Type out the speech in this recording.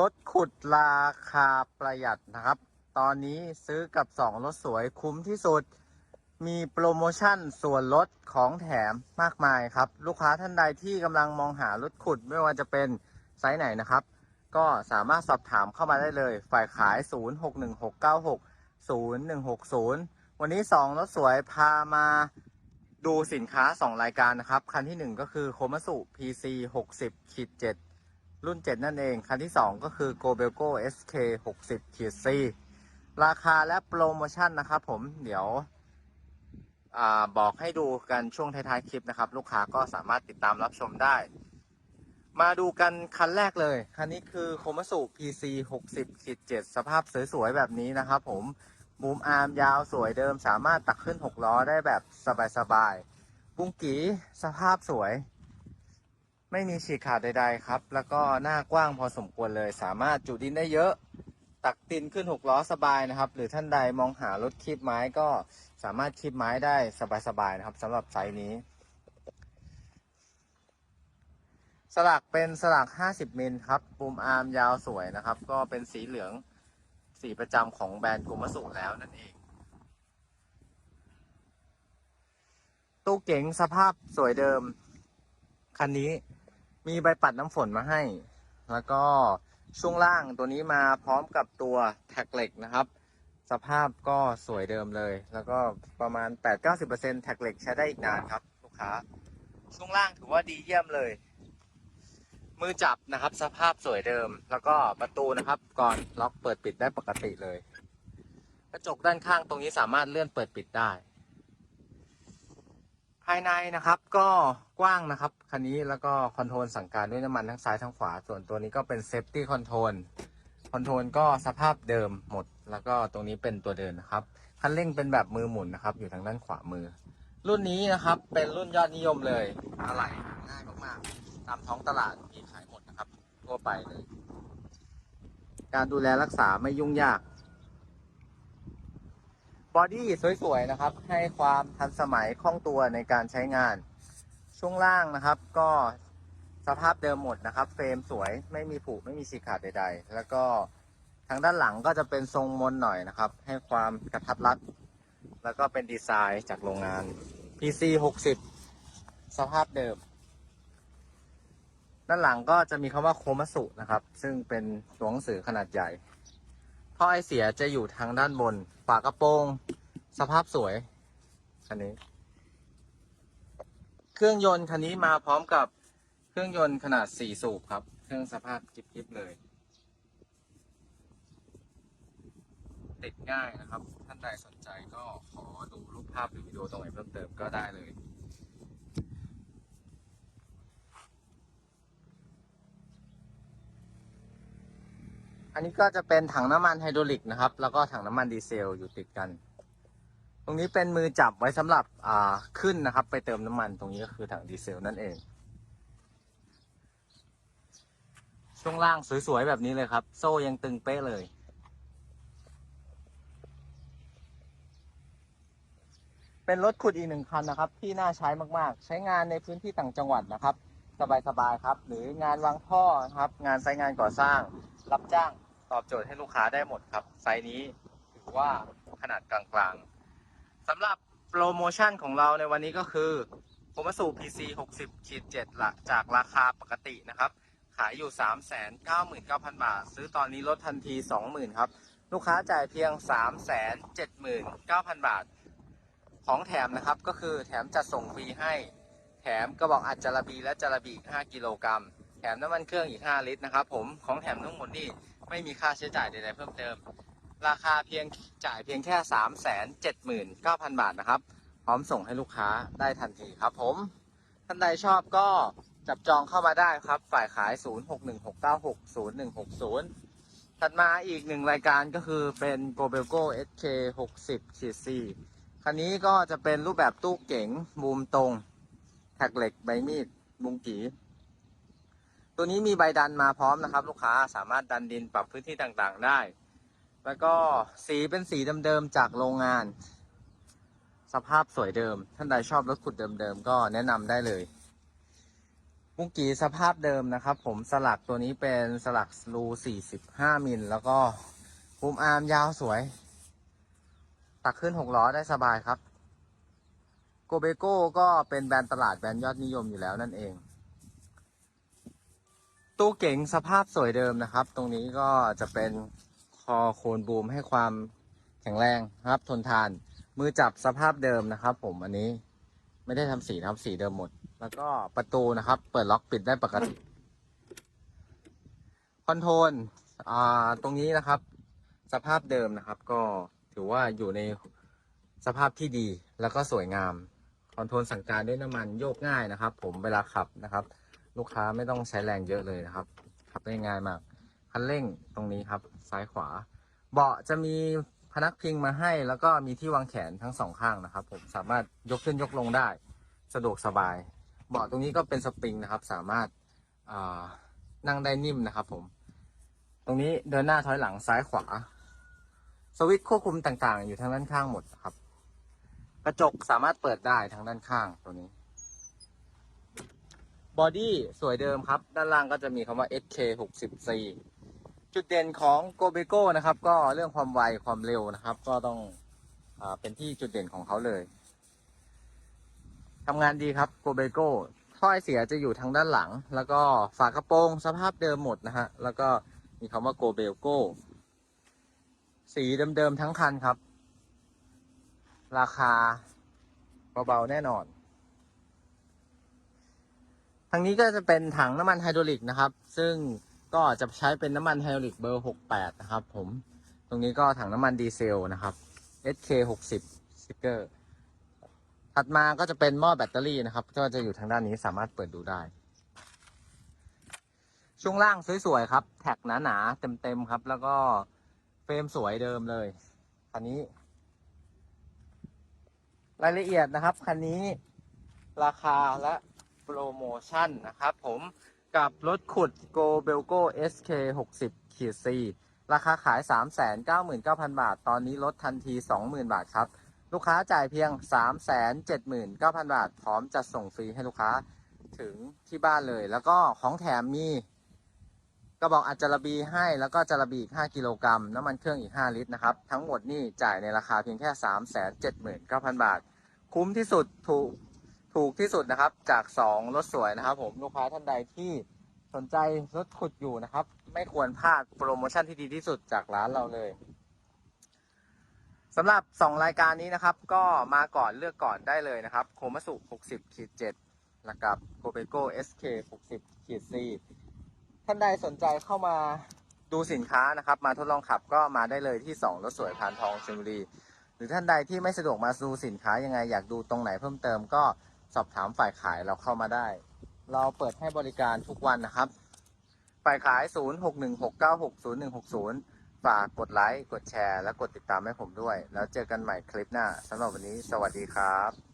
รถขุดราคาประหยัดนะครับ ตอนนี้ซื้อกับสองรถสวยคุ้มที่สุด มีโปรโมชั่นส่วนลดของแถมมากมายครับ ลูกค้าท่านใดที่กำลังมองหารถขุดไม่ว่าจะเป็นไซส์ไหนนะครับ ก็สามารถสอบถามเข้ามาได้เลย ฝ่ายขาย 0616960160 วันนี้ 2 รถสวยพามาดูสินค้า 2 รายการนะครับ คันที่ 1 ก็คือโคมัสุ PC 60ขีด7 รุ่น 7 นั่นเอง คันที่ 2 ก็คือ g o b e l g o SK 60ขีด4ราคาและโปรโมชั่นนะครับผมเดี๋ยวอบอกให้ดูกันช่วงท้ายๆคลิปนะครับ ลูกค้าก็สามารถติดตามรับชมได้ มาดูกันคันแรกเลย คันนี้คือโคมัสุ PC 60ขีด7สภาพสวยๆ แบบนี้นะครับผมมุมอาร์มยาวสวยเดิมสามารถตักขึ้น 6 ล้อได้แบบสบายๆบุ้งกีสภาพสวย ไม่มีฉีกขาดใดๆครับ แล้วก็หน้ากว้างพอสมควรเลย สามารถจุดินได้เยอะ ตักดินขึ้น6ล้อสบายนะครับ หรือท่านใดมองหารถคีบไม้ก็สามารถคีบไม้ได้สบายๆนะครับสำหรับไซส์นี้ สลักเป็นสลัก 50มิลครับปุ่มอาร์มยาวสวยนะครับ ก็เป็นสีเหลืองสีประจำของแบรนด์กุมสุแล้วนั่นเองตู้เก๋งสภาพสวยเดิม คันนี้ มีใบปัดน้ำฝนมาให้ แล้วก็ช่วงล่างตัวนี้มาพร้อมกับตัวแท็กเหล็กนะครับ สภาพก็สวยเดิมเลย แล้วก็ประมาณ 8-90%แท็กเหล็กใช้ได้อีกนานครับ ลูกค้า ช่วงล่างถือว่าดีเยี่ยมเลย มือจับนะครับ สภาพสวยเดิม แล้วก็ประตูนะครับ ก่อนล็อกเปิดปิดได้ปกติเลย กระจกด้านข้างตรงนี้สามารถเลื่อนเปิดปิดได้ ภายในนะครับก็กว้างนะครับ คันนี้แล้วก็คอนโทรลสั่งการด้วยน้ำมันทั้งซ้ายทั้งขวา ส่วนตัวนี้ก็เป็นเซฟตี้คอนโทรลคอนโทรลก็สภาพเดิมหมด แล้วก็ตรงนี้เป็นตัวเดินนะครับ คันเร่งเป็นแบบมือหมุนนะครับ อยู่ทางด้านขวามือ รุ่นนี้นะครับเป็นรุ่นยอดนิยมเลยอะไหล่ง่ายมากๆ ตามท้องตลาดมีขายหมดนะครับทั่วไปเลย การดูแลรักษาไม่ยุ่งยาก บอดี้สวยๆนะครับ ให้ความทันสมัยคล่องตัวในการใช้งาน ช่วงล่างนะครับ ก็สภาพเดิมหมดนะครับ เฟรมสวยไม่มีผุไม่มีฉีกขาดใด ๆ แล้วก็ทางด้านหลังก็จะเป็นทรงมนหน่อยนะครับ ให้ความกระทัดรัด แล้วก็เป็นดีไซน์จากโรงงาน PC 60 สภาพเดิม ด้านหลังก็จะมีคำว่าโคมัสุนะครับ ซึ่งเป็นตัวหนังสือขนาดใหญ่ ท่อไอเสียจะอยู่ทางด้านบน ฝากระโปรง สภาพสวย คันนี้ เครื่องยนต์คันนี้มาพร้อมกับเครื่องยนต์ขนาด 4 สูบครับ เครื่องสภาพจิบๆเลย ติดง่ายนะครับ ท่านใดสนใจก็ขอดูรูปภาพหรือวิดีโอตรงไหนเพิ่มเติมก็ได้เลย อันนี้ก็จะเป็นถังน้ำมันไฮดรอลิกนะครับ แล้วก็ถังน้ำมันดีเซลอยู่ติดกัน ตรงนี้เป็นมือจับไว้สำหรับอ่าขึ้นนะครับ ไปเติมน้ำมันตรงนี้ก็คือถังดีเซลนั่นเอง ช่วงล่างสวยๆแบบนี้เลยครับ โซ่ยังตึงเป๊ะเลย เป็นรถขุดอีกหนึ่งคันนะครับ ที่น่าใช้มากๆ ใช้งานในพื้นที่ต่างจังหวัดนะครับ สบายๆครับ หรืองานวางท่อนะครับ งานไซต์งานก่อสร้าง รับจ้าง ตอบโจทย์ให้ลูกค้าได้หมดครับ ไซส์นี้ถือว่าขนาดกลางๆสำหรับโปรโมชั่นของเราในวันนี้ก็คือโคมาสู PC 60ขีด7ละจากราคาปกตินะครับ ขายอยู่ 399,000 บาท ซื้อตอนนี้ลดทันที 20,000 ครับ ลูกค้าจ่ายเพียง 379,000 บาท ของแถมนะครับก็คือแถมจัดส่งฟรีให้ แถมกระบอกอัดจาระบีและจาระบี 5 กิโลกรัม แถมน้ำมันเครื่องอีก 5 ลิตรนะครับผม ของแถมทั้งหมดนี่ ไม่มีค่าใช้จ่ายใดๆเพิ่มเติม ราคาเพียงจ่ายเพียงแค่ 379,000 บาทนะครับ พร้อมส่งให้ลูกค้าได้ทันทีครับผมท่านใดชอบก็จับจองเข้ามาได้ครับ ฝ่ายขาย 0616960160 ถัดมาอีกหนึ่งรายการก็คือเป็น g o b e l g o SK 60 4คันนี้ก็จะเป็นรูปแบบตู้เก๋งมุมตรงแท็กเหล็กใบมีดมุงกี ตัวนี้มีใบดันมาพร้อมนะครับ ลูกค้าสามารถดันดินปรับพื้นที่ต่างๆได้ แล้วก็สีเป็นสีเดิมๆจากโรงงาน สภาพสวยเดิม ท่านใดชอบรถขุดเดิมๆก็แนะนำได้เลยมุกกี้สภาพเดิมนะครับ ผมสลักตัวนี้เป็นสลักรู 45 มิลแล้วก็ภูมิอาร์มยาวสวย ตักขึ้น 6 ล้อได้สบายครับ โกเบโก้ก็เป็นแบรนด์ตลาดแบรนด์ยอดนิยมอยู่แล้วนั่นเอง ตู้เก๋งสภาพสวยเดิมนะครับ ตรงนี้ก็จะเป็นคอโคนบูมให้ความแข็งแรงครับ ทนทาน มือจับสภาพเดิมนะครับ ผมอันนี้ไม่ได้ทำสีนะครับสีเดิมหมด แล้วก็ประตูนะครับ เปิดล็อกปิดได้ปกติ คอนโทรลอ่าตรงนี้นะครับ สภาพเดิมนะครับ ก็ถือว่าอยู่ในสภาพที่ดีแล้วก็สวยงาม คอนโทรลสั่งการด้วยน้ำมันโยกง่ายนะครับ ผมเวลาขับนะครับ ลูกค้าไม่ต้องใช้แรงเยอะเลยนะครับขับได้ง่ายมากคันเร่งตรงนี้ครับ ซ้ายขวา เบาะจะมีพนักพิงมาให้ แล้วก็มีที่วางแขนทั้งสองข้างนะครับ ผมสามารถยกขึ้นยกลงได้ สะดวกสบาย เบาะตรงนี้ก็เป็นสปริงนะครับ สามารถานั่งได้นิ่มนะครับ ผม ตรงนี้เดินหน้าถอยหลังซ้ายขวา สวิตช์ควบคุมต่างๆ อยู่ทางด้านข้างหมดครับ กระจกสามารถเปิดได้ทางด้านข้างตัวนี้ บอดี้สวยเดิมครับ ด้านล่างก็จะมีคำว่า SK 6 4จุดเด่นของ g o b e g o นะครับ ก็เรื่องความไวความเร็วนะครับ ก็ต้องอเป็นที่จุดเด่นของเขาเลยทำงานดีครับ g o b e g o ถ้อยเสียจะอยู่ทางด้านหลัง แล้วก็ฝากระโปรงสภาพเดิมหมดนะฮะ แล้วก็มีคำว่า g o b e g o สีเดิมๆทั้งคันครับ ราคาเบาๆแน่นอนางนี้ก็จะเป็นถังน้ำมันไฮดรอลิกนะครับ ซึ่งก็จะใช้เป็นน้ำมันไฮดรอลิกเบอร์ 68 นะครับ ผม ตรงนี้ก็ถังน้ำมันดีเซลนะครับ SK 60สติกเกอร์ ถัดมาก็จะเป็นหม้อแบตเตอรี่นะครับ ก็จะอยู่ทางด้านนี้สามารถเปิดดูได้ ช่วงล่างสวยๆครับ แท็กหนาๆเต็มๆครับ แล้วก็เฟรมสวยเดิมเลย คันนี้ รายละเอียดนะครับ คันนี้ราคาและ โปรโมชั่นนะครับผมกับรถขุด Go Belgo SK 60ขีด C ราคาขาย 399,000 บาท ตอนนี้ลดทันที 20,000 บาทครับ ลูกค้าจ่ายเพียง 379,000 บาท พร้อมจัดส่งฟรีให้ลูกค้าถึงที่บ้านเลย แล้วก็ของแถมมีกระบอกอัดจารบีให้แล้วก็จารบีอีก 5 กิโลกรัมน้ำมันเครื่องอีก 5 ลิตรนะครับ ทั้งหมดนี่จ่ายในราคาเพียงแค่ 379,000 บาท คุ้มที่สุดถูก ถูกที่สุดนะครับ จาก2รถสวยนะครับ ผมลูกค้าท่านใดที่สนใจรถขุดอยู่นะครับ ไม่ควรพลาดโปรโมชั่นที่ดีที่สุดจากร้านเราเลยสำหรับ 2 รายการนี้นะครับ ก็มาก่อนเลือกก่อนได้เลยนะครับ โคมัสุ60ขีด7แล้วกับโกเบโก้ SK 60ขีด4ท่านใดสนใจเข้ามาดูสินค้านะครับ มาทดลองขับก็มาได้เลยที่ 2 รถสวยผ่านทองชลบุรี หรือท่านใดที่ไม่สะดวกมาดูสินค้ายังไงอยากดูตรงไหนเพิ่มเติมก็ สอบถามฝ่ายขายเราเข้ามาได้ เราเปิดให้บริการทุกวันนะครับ ฝ่ายขาย 0616960160 ฝากกดไลค์ กดแชร์ และกดติดตามให้ผมด้วย แล้วเจอกันใหม่คลิปหน้าสำหรับวันนี้ สวัสดีครับ